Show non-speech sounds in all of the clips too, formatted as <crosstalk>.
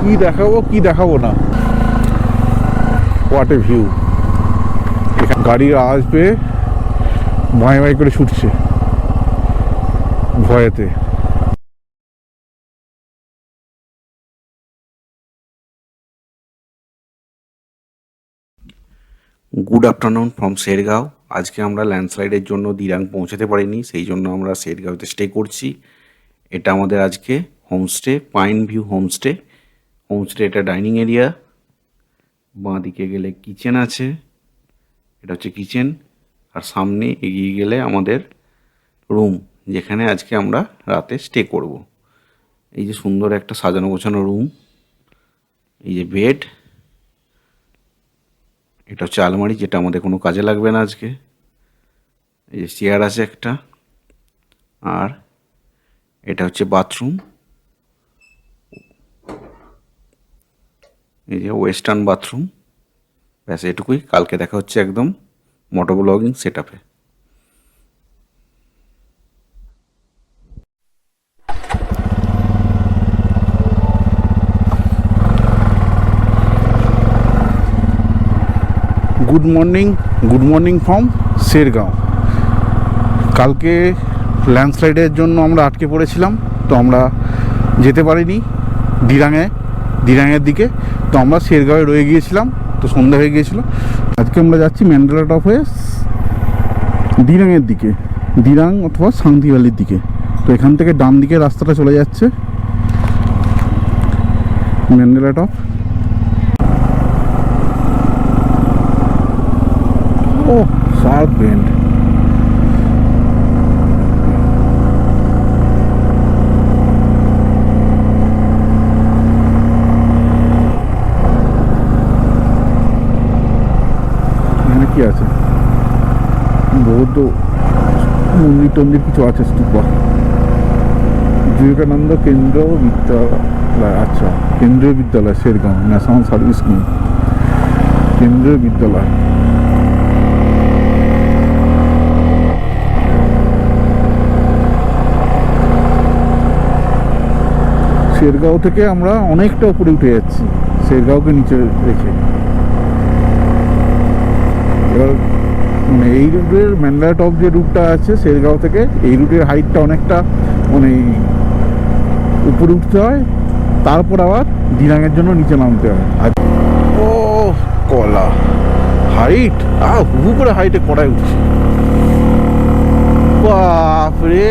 কি দেখাবো কি দেখাবো না। হোয়াট এ ভিউ গাড়ির আওয়াজ পেয়ে ভয় ভয় করে ছুটছে। ভয়েতে। গুড আফটারনুন ফ্রম শেরগাঁও আজকে আমরা ল্যান্ডস্লাইডের জন্য দিরাং পৌঁছাতে পারিনি, সেই জন্য আমরা শেরগাঁওতে স্টে করছি। এটা আমাদের আজকে homestay pine view homestay homestay এটা ডাইনিং এরিয়া। বাঁ দিকে গেলে কিচেন আছে, এটা হচ্ছে কিচেন। আর সামনে এগিয়ে গেলে আমাদের রুম, যেখানে আজকে আমরা রাতে স্টে করব। এই যে সুন্দর একটা সাজানো গোছানো রুম, এই যে বেড, এটা হচ্ছে আলমারি, যেটা আমাদের কোনো কাজে লাগবে না আজকে। এই যে চেয়ার আছে একটা, আর এটা হচ্ছে বাথরুম। এই যে ওয়েস্টার্ন বাথরুম ব্যাস এটুকুই। কালকে দেখা হচ্ছে একদম মোটো ব্লগিং সেট আপে good morning good morning from Shergaon কালকে ল্যান্ডস্লাইডের জন্য আমরা আটকে পড়েছিলাম, তো আমরা যেতে পারিনি। দিরাঙে দিরাঙের দিকে। তো আমরা শেরগাঁওয়ে রয়ে গিয়েছিলাম, তো সন্ধ্যা হয়ে গিয়েছিল। আজকে আমরা যাচ্ছি ম্যান্ডেলা টপ হয়ে দিরাঙের দিকে, দিরাং অথবা শান্তি ভ্যালির দিকে। তো এখান থেকে ডান দিকে রাস্তাটা চলে যাচ্ছে। ম্যান্ডেলা টপ ও শার্প বেন্ড এখানে কি আছে? বৌদ্ধ মন্দির টন্দির কিছু আছে স্তূপা বিবেকানন্দ কেন্দ্র বিদ্যালয় আচ্ছা কেন্দ্রীয় বিদ্যালয়, শেরগাঁও, ন্যাশনাল সার্ভিস স্কিম কেন্দ্রীয় বিদ্যালয়। শেরগাঁও থেকে আমরা অনেকটা উপরে উঠে যাচ্ছি। শেরগাঁওকে নিচে রেখে। এবার এই রুটের ম্যান্ডালা টপ যে রুটটা আছে শেরগাঁও থেকে এই রুটের হাইটটা অনেকটা মানে উপরে উঠতে হয়। তারপর আবার দিনাঙের জন্য নিচে নামতে হয়। আর ও কলা। হাইট আ হু করে হাইটে কড়াই উঠছে। বাপরে!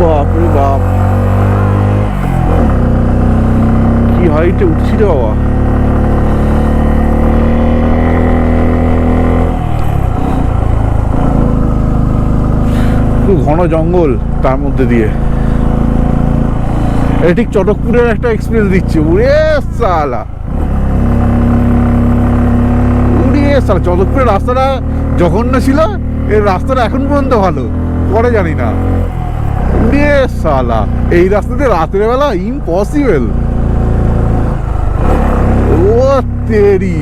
বাপরে বাপ। হাইটে উঠছি রে বাবা। খুব ঘন জঙ্গল তার মধ্যে দিয়ে। এটা ঠিক চটকপুরের একটা এক্সপিরিয়েন্স দিচ্ছে। উড়ে সালা। উড়িয়ে সালা। চটকপুরের রাস্তাটা জঘন্য ছিল। এর রাস্তাটা এখন পর্যন্ত ভালো। পরে জানি না। উড়িয়ে সালা। এই রাস্তাতে রাতের বেলা ইম্পসিবল ও তেরি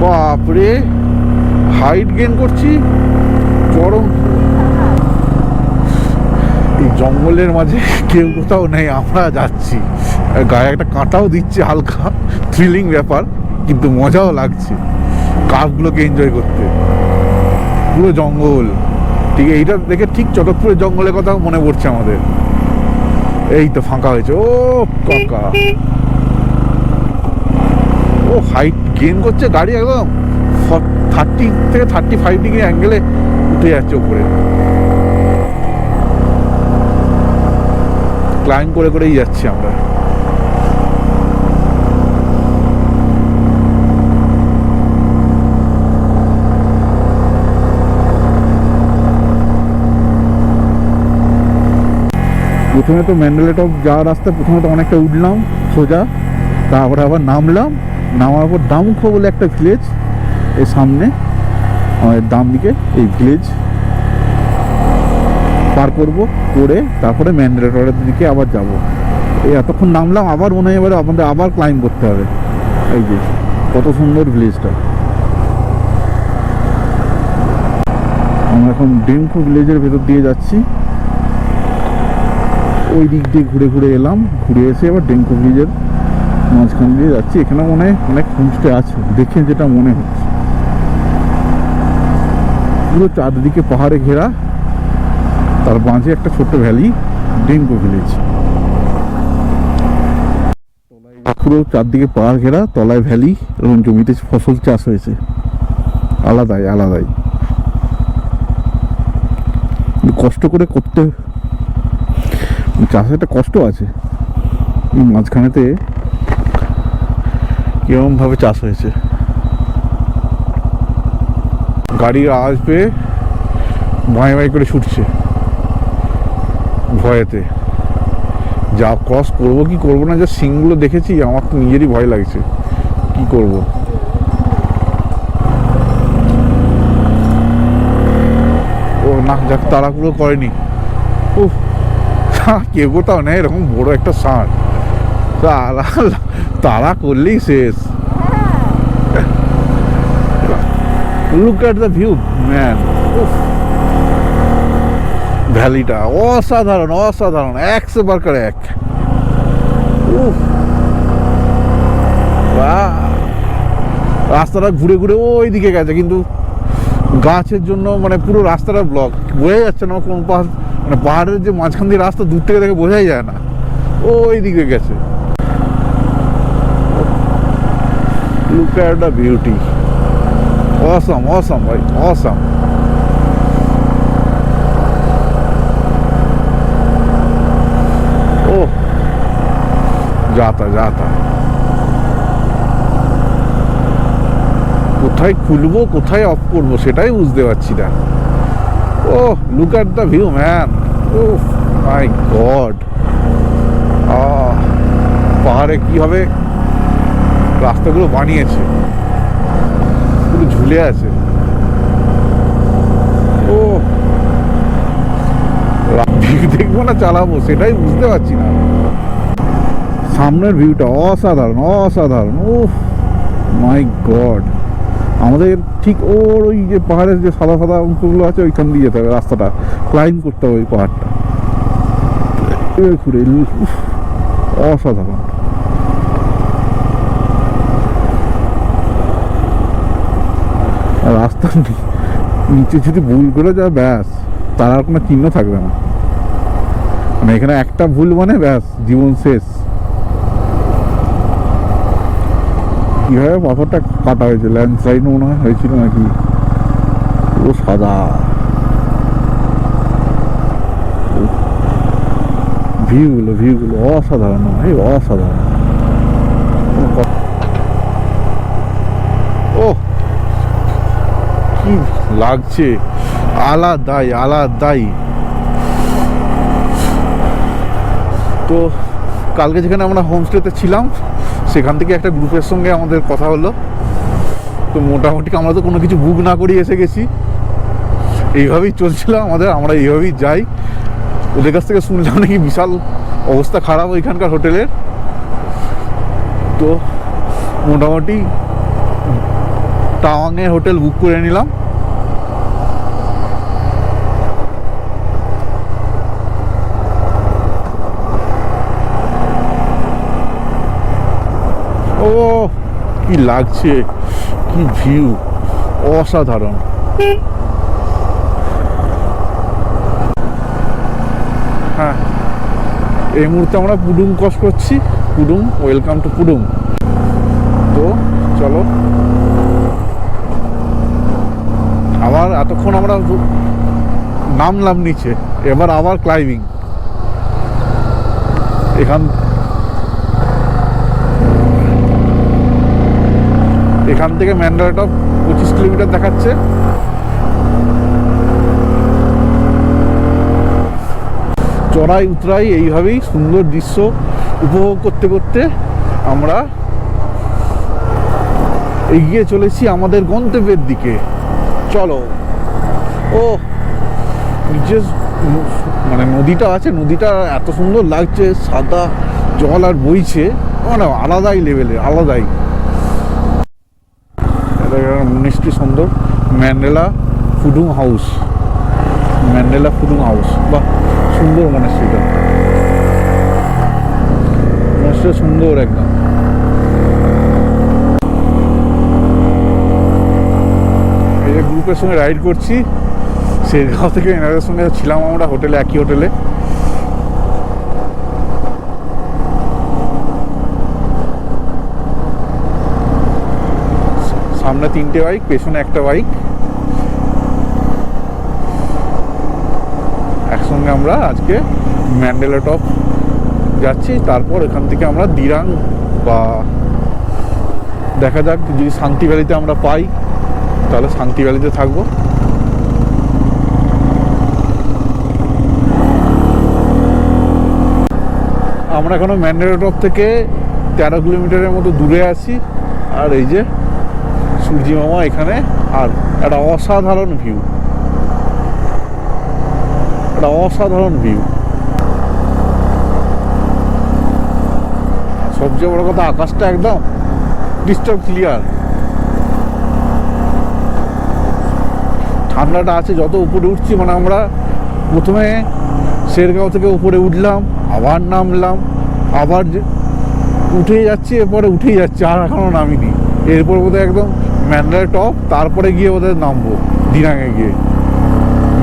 বাপরে হাইট গেন করছি? চরম। এই জঙ্গলের মাঝে কেউ কোথাও নেই, আমরা যাচ্ছি। গায়ে একটা কাঁটাও দিচ্ছে, হালকা থ্রিলিং ব্যাপার, কিন্তু মজাও লাগছে। কাপগুলোকে এনজয় করতে। পুরো জঙ্গল। ঠিক, এইটা দেখে ঠিক চটকপুরের জঙ্গলের কথা মনে পড়ছে আমাদের। এই তো ফাঁকা হয়েছে। ও, কাকা। ও হাইট গেন করছে, গাড়ি একদম থার্টি থেকে থার্টি ফাইভ ডিগ্রি অ্যাঙ্গেলে উঠে যাচ্ছে উপরে। ক্লাইম করে করেই যাচ্ছি আমরা। প্রথমে তো ম্যান্ডেলা টপ যাওয়ার রাস্তায় প্রথমে তো অনেকটা উঠলাম সোজা, তারপরে আবার নামলাম, নামার পর দামুখো বলে একটা ভিলেজ এই সামনে, আমাদের ডান দিকে এই ভিলেজ পার করব, করে তারপরে ম্যান্ডেলেটরের দিকে আবার যাব। এই এতক্ষণ নামলাম, আবার মনে হয় এবারে আমাদের আবার ক্লাইম করতে হবে। এই যে, কত সুন্দর ভিলেজটা আমরা এখন ডেমকো ভিলেজের ভেতর দিয়ে যাচ্ছি। ওই দিক দিয়ে ঘুরে ঘুরে এলাম। ঘুরে এসে এবার ডেমকো ভিলেজের মাঝখান দিয়ে যাচ্ছি। এখানে মনে হয় অনেক হোমস্টে আছে। দেখে যেটা মনে হচ্ছে। পুরো চারদিকে পাহাড়ে ঘেরা। তার মাঝে একটা ছোট্ট ভ্যালি ডেমকো ভিলেজ। পুরো চারদিকে পাহাড় ঘেরা, তলায় ভ্যালি এবং জমিতে ফসল চাষ হয়েছে। আলাদাই আলাদাই। কষ্ট করে করতে চাষে একটা কষ্ট আছে। এই মাঝখানেতে কীরকম ভাবে চাষ হয়েছে। গাড়ির পেয়ে ভয় ভয় করে ছুটছে। ভয়েতে। যা ক্রস করব কি করব না, যা সিংগুলো দেখেছি, আমার তো নিজেরই ভয় লাগছে। কি করব? ও না, যাক তাড়াগুলো করেনি। উফ। <laughs> কেউ কোথাও নেই, এরকম বড় একটা ষাঁড়। তারা তারা করলেই শেষ। Look at the view man ভ্যালিটা অসাধারণ অসাধারণ, একশো বারকার এক। রাস্তাটা ঘুরে ঘুরে ওই দিকে গেছে, কিন্তু গাছের জন্য মানে পুরো রাস্তাটা ব্লক বোঝা যাচ্ছে না কোন পাহাড় মানে পাহাড়ের যে মাঝখান দিয়ে রাস্তা দূর থেকে দেখে বোঝাই যায় না। ওই দিকে গেছে। Look at the beauty awesome awesome ভাই অসাম ও, যাতা যাতা। কোথায় খুলবো, কোথায় অফ করব, সেটাই বুঝতে পারছি না। ও look at the view man oh my god পাহাড়ে কীভাবে রাস্তাগুলো বানিয়েছে? পুরো ঝুলে আছে। ও দেখব না, চালাবো, সেটাই বুঝতে পারছি না। সামনের ভিউটা অসাধারণ অসাধারণ ও মাই গড আমাদের ঠিক ওর ওই যে পাহাড়ের যে সাদা সাদা অংশগুলো আছে, ওইখান দিয়ে যেতে হবে, রাস্তাটা। ক্লাইম করতে হবে ওই পাহাড়টা। ঘুরে অসাধারণ। নি- নিচে যদি ভুল করে যায়, ব্যাস। তার আর কোনো চিহ্ন থাকবে না। মানে এখানে একটা ভুল মানে ব্যাস, জীবন শেষ। কীভাবে পাথরটা কাটা হয়েছে ল্যান্ডস্লাইড মনে হয়, হয়েছিল নাকি? ও সাদা। ভিউগুলো ভিউগুলো অসাধারণ ভাই অসাধারণ। লাগছে। আলাদাই আলাদাই। তো, কালকে যেখানে আমরা হোমস্টেতে ছিলাম সেখান থেকে একটা গ্রুপের সঙ্গে আমাদের কথা হলো। তো মোটামুটি আমরা তো কোনো কিছু বুক না করেই এসে গেছি। এইভাবেই চলছিল আমাদের, আমরা এইভাবেই যাই। ওদের কাছ থেকে শুনলাম নাকি বিশাল অবস্থা খারাপ ওইখানকার হোটেলের তো মোটামুটি টাওয়াংয়ের হোটেল বুক করে নিলাম ও কি লাগছে? কি ভিউ অসাধারণ। হ্যাঁ। এই মুহূর্তে আমরা পুডুং ক্রস করছি। পুডুং ওয়েলকাম টু পুডুং তো চলো। আবার এতক্ষণ আমরা নামলাম নিচে। এবার আবার ক্লাইম্বিং এখান এখান থেকে ম্যান্ডারটা পঁচিশ কিলোমিটার দেখাচ্ছে। চড়াই উতরাই এইভাবেই সুন্দর দৃশ্য উপভোগ করতে করতে আমরা এগিয়ে চলেছি আমাদের গন্তব্যের দিকে। চলো। ও, নিচে মানে নদীটা আছে, নদীটা এত সুন্দর লাগছে, সাদা জল আর বইছে। মানে আলাদাই লেভেলের আলাদাই। মিষ্টি সুন্দর, ম্যান্ডেলা ফুডুং হাউস। ম্যান্ডেলা ফুডুং হাউস। বাহ, সুন্দর মনেস্ট্রিটা মনেস্ট্রি সুন্দর একদম। এই গ্রুপের সঙ্গে রাইড করছি শেরগাঁও থেকে এনাদের সঙ্গে ছিলাম আমরা, হোটেলে, একই হোটেলে। সামনে তিনটে বাইক, পেছনে একটা বাইক। একসঙ্গে আমরা আজকে ম্যান্ডেলা টপ যাচ্ছি। তারপর এখান থেকে আমরা দিরাং বা দেখা যাক, যদি শান্তি ভ্যালিতে আমরা পাই, তাহলে শান্তি ভ্যালিতে থাকব। আমরা এখনও ম্যান্ডেলা টপ থেকে তেরো কিলোমিটারের মতো দূরে আছি। আর এই যে সূর্যি মামা এখানে, আর একটা অসাধারণ ভিউ একটা অসাধারণ ভিউ সবচেয়ে বড় কথা, আকাশটা একদম ডিস্টার্ব ক্লিয়ার ঠান্ডাটা আছে, যত উপরে উঠছি মানে আমরা প্রথমে শেরগাঁও থেকে উপরে উঠলাম, আবার নামলাম, আবার উঠেই যাচ্ছি, এরপরে উঠেই যাচ্ছি, আর এখনও নামিনি। এরপর বোধহয় একদম ম্যান্ডালা টপ, তারপরে গিয়ে ওদের নামবো দিনাঙে গিয়ে।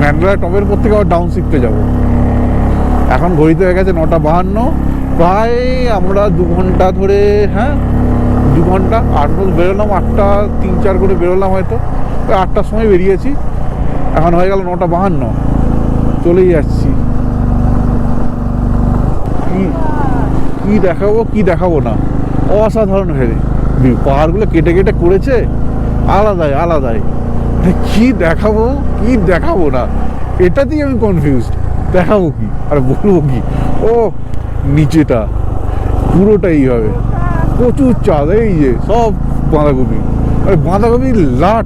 ম্যান্ডালা টপের পর থেকে আবার ডাউন শিফটে যাব। এখন ঘড়িতে হয়ে গেছে নটা বাহান্ন, প্রায় আমরা দু ঘণ্টা ধরে হ্যাঁ দু ঘণ্টা, আট বেরোলাম, আটটা, তিন, চার করে বেরোলাম হয়তো, ওই আটটার সময় বেরিয়েছি। এখন হয়ে গেল নটা বাহান্ন, চলেই যাচ্ছি। কি কি দেখাবো কি দেখাবো না। অসাধারণ হেরে পাহাড়গুলো কেটে কেটে করেছে আলাদাই আলাদাই। কি দেখাবো? কি দেখাবো না? এটাতেই আমি কনফিউজড দেখাবো কি? আর বলব কি? ও, নিচেটা। পুরোটাই হবে। প্রচুর চাঁদ, এই যে, সব বাঁধাকপি। আরে বাঁধাকপি লাট।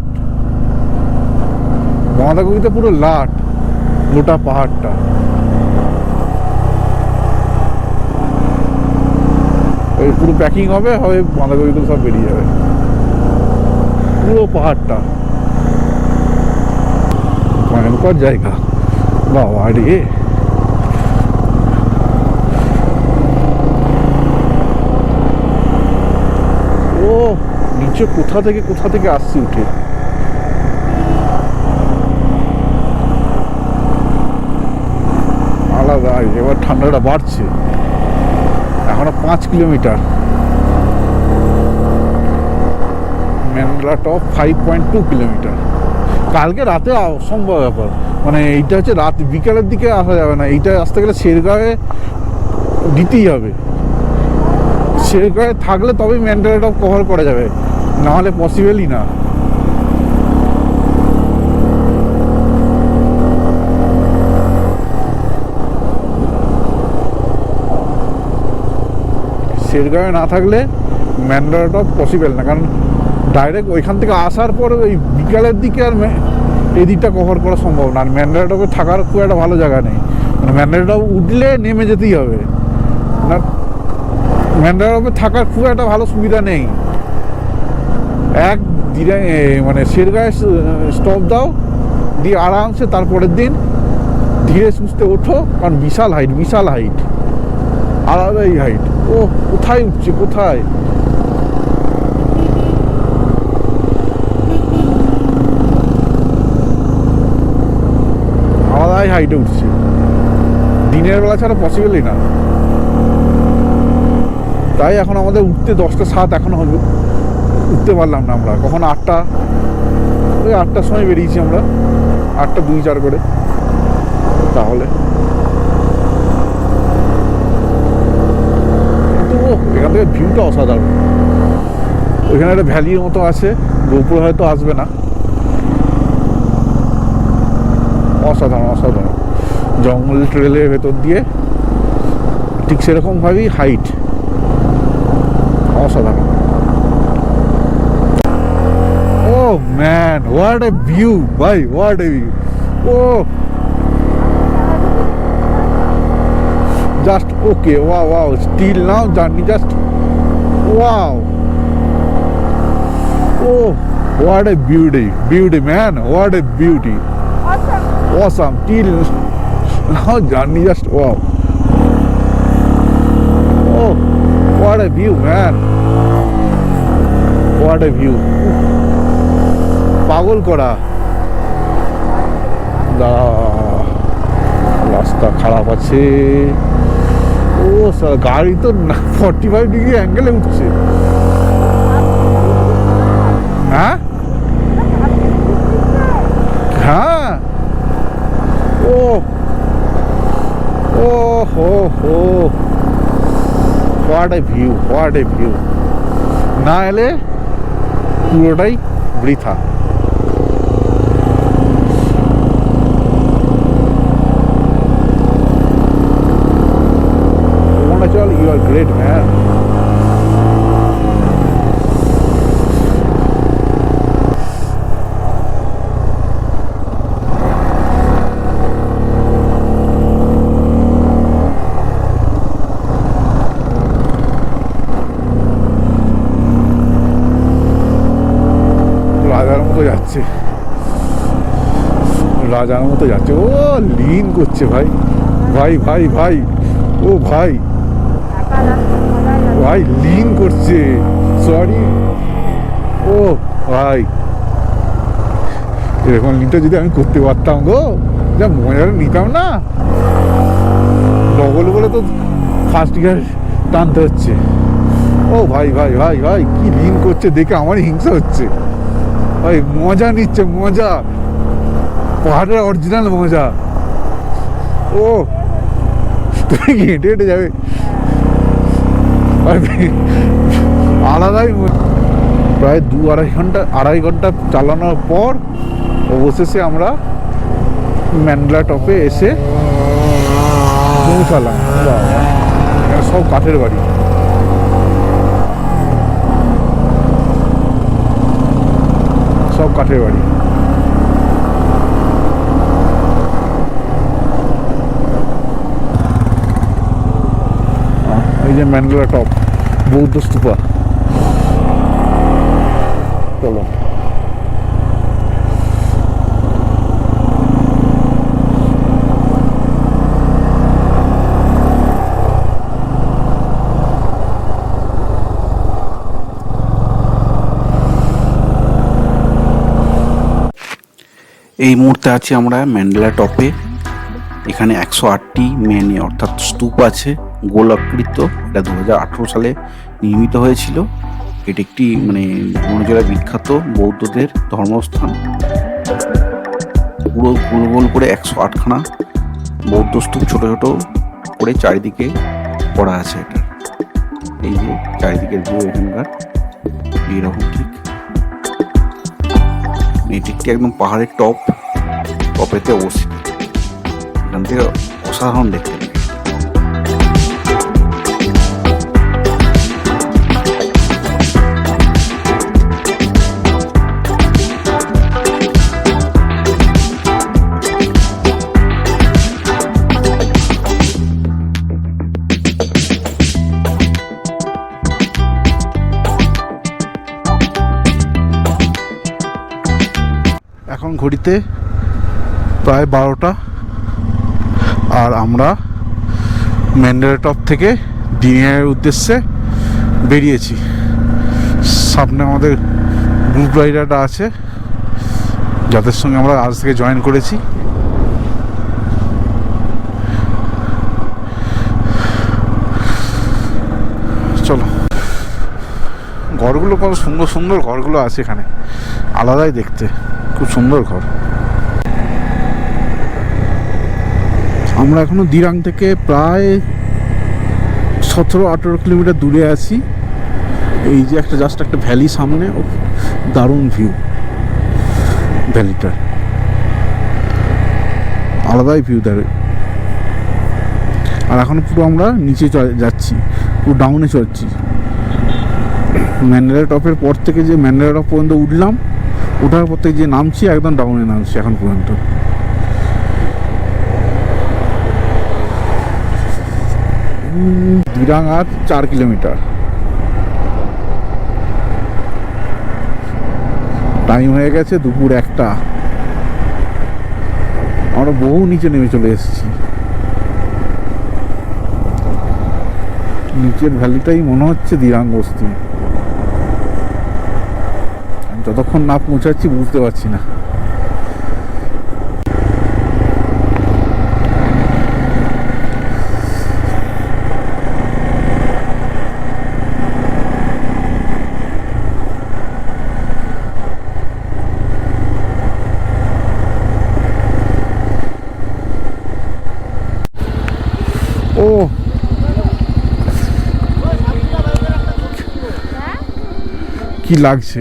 বাঁধাকপিতে পুরো লাট, গোটা পাহাড়টা। পুরো প্যাকিং হবে হবে বাঁধাকপিগুলো সব বেরিয়ে যাবে। পুরো পাহাড়টা। ভয়ঙ্কর জায়গা। বাবা রে। ও, নিচে কোথা থেকে কোথা থেকে আসছি উঠে? আলাদা, এবার ঠান্ডাটা বাড়ছে। এখনও পাঁচ kilometre. Mandala top five point two kilometre. কালকে রাতে অসম্ভব ব্যাপার। মানে এইটা হচ্ছে রাত, বিকালের দিকে আসা যাবে না। এইটা আসতে গেলে শেরগাঁয়ে দিতেই হবে। শেরগাঁয়ে থাকলে তবেই ম্যান্ডেলা টপ কভার করা যাবে। নাহলে পসিবলই না। শেরগাঁয়ে না থাকলে ম্যান্ডারা টপ পসিবল না। কারণ ডাইরেক্ট ওইখান থেকে আসার পর ওই বিকালের দিকে আর এই দিকটা কভার করা সম্ভব না। আর ম্যান্ডারা টপে থাকার খুব একটা ভালো জায়গা নেই। মানে ম্যান্ডারা টপ উঠলে নেমে যেতেই হবে। না ম্যান্ডারা টপে থাকার খুব একটা ভালো সুবিধা নেই। এক মানে শেরগাঁয়ে স্টপ দাও। দিয়ে আরামসে তারপরের দিন ধীরে সুস্থে ওঠো। কারণ বিশাল হাইট বিশাল হাইট আলাদাই হাইট ও কোথায় উঠছে, কোথায়? আলাদাই হাইটে উঠছে? দিনের বেলা ছাড়া পসিবলই না। তাই এখন আমাদের উঠতে দশটা সাত এখন হবে উঠতে পারলাম না আমরা। কখন আটটা? ওই আটটার সময় বেরিয়েছি আমরা। আটটা দুই চার করে। তাহলে। এখান থেকে ভিউটা অসাধারণ। ওইখানে একটা ভ্যালির মতো আছে। গোপুর হয়তো আসবে না। অসাধারণ অসাধারণ জঙ্গল ট্রেলের ভেতর দিয়ে ঠিক সেরকমভাবেই হাইট অসাধারণ oh man what a view ভাই what a view oh just okay wow wow still now journey just wow oh What a beauty, beauty man, what a beauty. Awesome. Till now journey just wow. Oh, what a view man. What a view. পাগল করা রাস্তা খারাপ আছে ও sir গাড়ি তো forty five degree অ্যাঙ্গেলে উঠছে ও ও হো হো what a view what a view না এলে পুরোটাই বৃথা Arunachal, you are great man. রাজার মতো যাচ্ছে রাজার মতো যাচ্ছে। ও, লিন করছে ভাই। ভাই ভাই ভাই। ও, ভাই। ভাই, লিন করছে। সরি ও, ভাই। এরকম লিনটা যদি আমি করতে পারতাম গো, যা মজাটা নিতাম না। ডবল বলে তো ফার্স্ট গিয়ার টানতে হচ্ছে। ও, ভাই ভাই ভাই ভাই, কি লিন করছে দেখে আমারই হিংসা হচ্ছে। ভাই, মজা নিচ্ছে, মজা। পাহাড়ের অরিজিনাল মজা ও তুমি কি হেঁটে হেঁটে যাবে আলাদাই প্রায় দু আড়াই ঘণ্টা আড়াই ঘণ্টা চালানোর পর অবশেষে আমরা ম্যান্ডলা টপে এসে পৌঁছালাম সব কাঠের বাড়ি সব কাঠের বাড়ি যে ম্যান্ডলা টপ বৌদ্ধ স্তূপা চলো। এই মুহূর্তে আছি আমরা ম্যান্ডেলা টপে। এখানে একশো আটটি মেনে, অর্থাৎ স্তূপ আছে। গোল আকৃত এটা দু হাজার আঠেরো সালে নির্মিত হয়েছিল। এটি একটি মানে জেলার বিখ্যাত বৌদ্ধদের ধর্মস্থান। পুরো গোল গোল করে একশো আটখানা বৌদ্ধ স্তূপ ছোট ছোট করে চারিদিকে করা আছে এটা। এই যে চারিদিকের ভিউ এখানকার এইরকম ঠিক। এটি একটি একদম পাহাড়ের টপ টপেতে অবস্থিত। এখান থেকে অসাধারণ দেখতে। ঘড়িতে প্রায় বারোটা। আর আমরা টপ থেকে দিনের উদ্দেশ্যে বেরিয়েছি। সামনে আমাদের গ্রুপ রাইডারটা আছে, যাদের সঙ্গে আমরা আজ থেকে জয়েন করেছি। চলো। ঘরগুলো কত সুন্দর সুন্দর ঘরগুলো আছে এখানে, আলাদাই দেখতে। খুব সুন্দর ঘর। আমরা এখনও দিরাং থেকে প্রায় সতেরো, আঠেরো কিলোমিটার দূরে আছি। এই যে একটা জাস্ট একটা ভ্যালি সামনে দারুণ ভিউ ভ্যালিটার আলাদাই ভিউ দাঁড়ে আর এখন পুরো আমরা নিচে যাচ্ছি, পুরো ডাউনে চলছি ম্যান্ডেলা টপের পর থেকে যে ম্যান্ডেলা টপ পর্যন্ত উঠলাম ওঠার পর যে নামছি, একদম ডাউনে নামছি এখন পর্যন্ত। দিরাং আর চার কিলোমিটার। টাইম হয়ে গেছে দুপুর একটা। আমরা বহু নিচে নেমে চলে এসেছি। নিচের ভ্যালিটাই মনে হচ্ছে দিরাং বস্তি। যতক্ষণ না পৌঁছাচ্ছি বুঝতে পারছি না। কি লাগছে?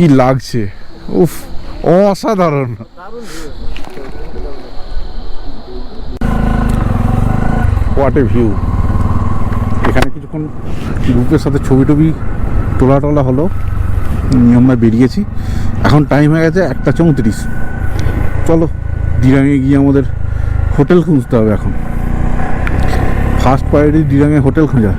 কি লাগছে? উফ, অসাধারণ। হোয়াট এ ভিউ এখানে কিছুক্ষণ গ্রুপের সাথে ছবি টবি তোলা টোলা হলো। আমরা বেরিয়েছি। এখন টাইম হয়ে গেছে একটা চৌত্রিশ। চলো দিরাঙে গিয়ে আমাদের হোটেল খুঁজতে হবে এখন। ফার্স্ট প্রায়োরিটি দিরাঙে হোটেল খোঁজা।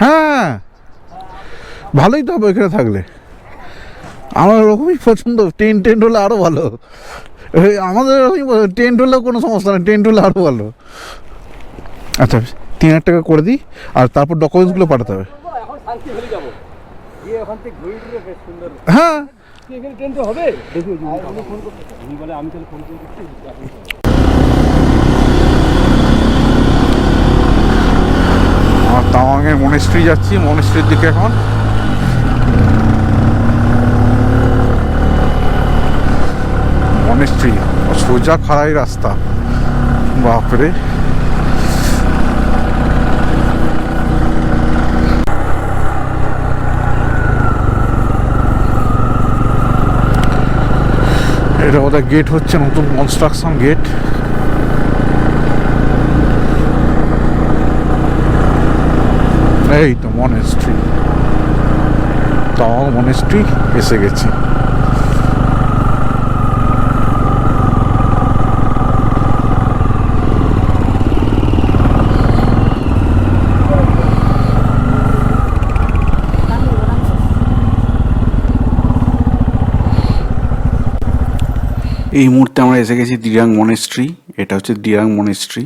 হ্যাঁ। ভালোই তো হবে এখানে থাকলে। আমার ওরকমই পছন্দ। টেন্ট টেন্ট হলে আরও ভালো। আমাদের টেন্ট হলেও কোনো সমস্যা নেই। টেন্ট হলে আরও ভালো। আচ্ছা তিন হাজার টাকা করে দিই, আর তারপর ডকুমেন্টসগুলো পাঠাতে হবে। হ্যাঁ। হবে। আমি তাহলে ফোন করে দিচ্ছি আপনি আমার তাওয়াংয়ের মনেস্ট্রি যাচ্ছি মনেস্ট্রির দিকে এখন। মনেস্ট্রি সোজা খাড়াই রাস্তা। বাপরে। এটা ওদের গেট হচ্ছে নতুন কনস্ট্রাকশন গেট এই তো মনেস্ট্রি তাও মনেস্ট্রি এসে গেছি। এই মুহূর্তে আমরা এসে গেছি দিরাং মনেস্ট্রি এটা হচ্ছে দিরাং মনেস্ট্রি